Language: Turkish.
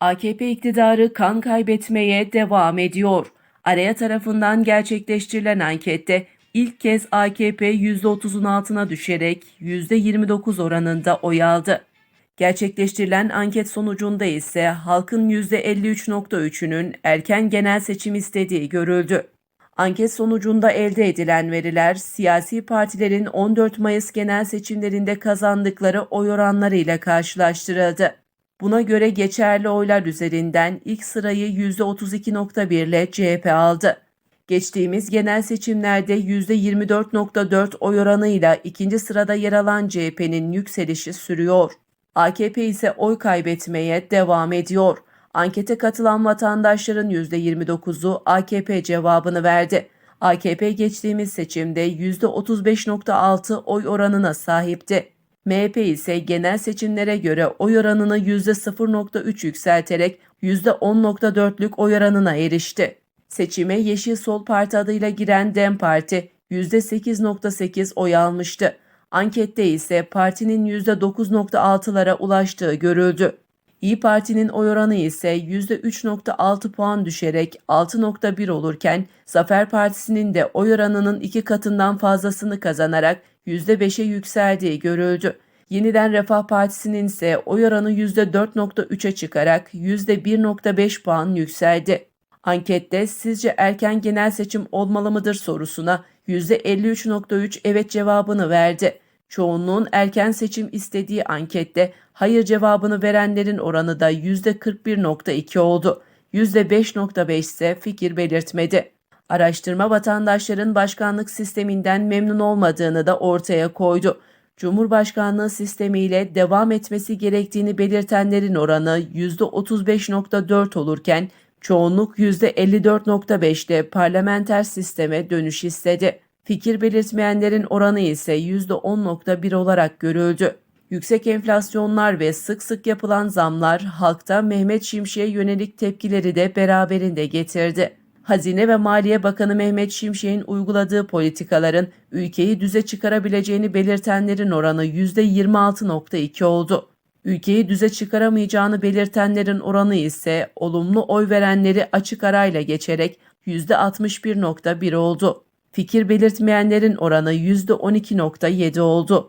AKP iktidarı kan kaybetmeye devam ediyor. Araya tarafından gerçekleştirilen ankette ilk kez AKP %30'un altına düşerek %29 oranında oy aldı. Gerçekleştirilen anket sonucunda ise halkın %53.3'ünün erken genel seçim istediği görüldü. Anket sonucunda elde edilen veriler siyasi partilerin 14 Mayıs genel seçimlerinde kazandıkları oy oranlarıyla karşılaştırıldı. Buna göre geçerli oylar üzerinden ilk sırayı %32.1 ile CHP aldı. Geçtiğimiz genel seçimlerde %24.4 oy oranıyla ikinci sırada yer alan CHP'nin yükselişi sürüyor. AKP ise oy kaybetmeye devam ediyor. Ankete katılan vatandaşların %29'u AKP cevabını verdi. AKP geçtiğimiz seçimde %35.6 oy oranına sahipti. MHP ise genel seçimlere göre oy oranını %0.3 yükselterek %10.4'lük oy oranına erişti. Seçime Yeşil Sol Parti adıyla giren DEM Parti %8.8 oy almıştı. Ankette ise partinin %9.6'lara ulaştığı görüldü. İyi Parti'nin oy oranı ise %3.6 puan düşerek 6.1 olurken Zafer Partisi'nin de oy oranının iki katından fazlasını kazanarak %5'e yükseldiği görüldü. Yeniden Refah Partisi'nin ise oy oranı %4.3'e çıkarak %1.5 puan yükseldi. Ankette sizce erken genel seçim olmalı mıdır sorusuna %53.3 evet cevabını verdi. Çoğunluğun erken seçim istediği ankette hayır cevabını verenlerin oranı da %41.2 oldu. %5.5 ise fikir belirtmedi. Araştırma vatandaşların başkanlık sisteminden memnun olmadığını da ortaya koydu. Cumhurbaşkanlığı sistemiyle devam etmesi gerektiğini belirtenlerin oranı %35.4 olurken çoğunluk %54.5'te parlamenter sisteme dönüş istedi. Fikir belirtmeyenlerin oranı ise %10.1 olarak görüldü. Yüksek enflasyonlar ve sık sık yapılan zamlar halkta Mehmet Şimşek'e yönelik tepkileri de beraberinde getirdi. Hazine ve Maliye Bakanı Mehmet Şimşek'in uyguladığı politikaların ülkeyi düze çıkarabileceğini belirtenlerin oranı %26.2 oldu. Ülkeyi düze çıkaramayacağını belirtenlerin oranı ise olumlu oy verenleri açık arayla geçerek %61.1 oldu. Fikir belirtmeyenlerin oranı %12.7 oldu.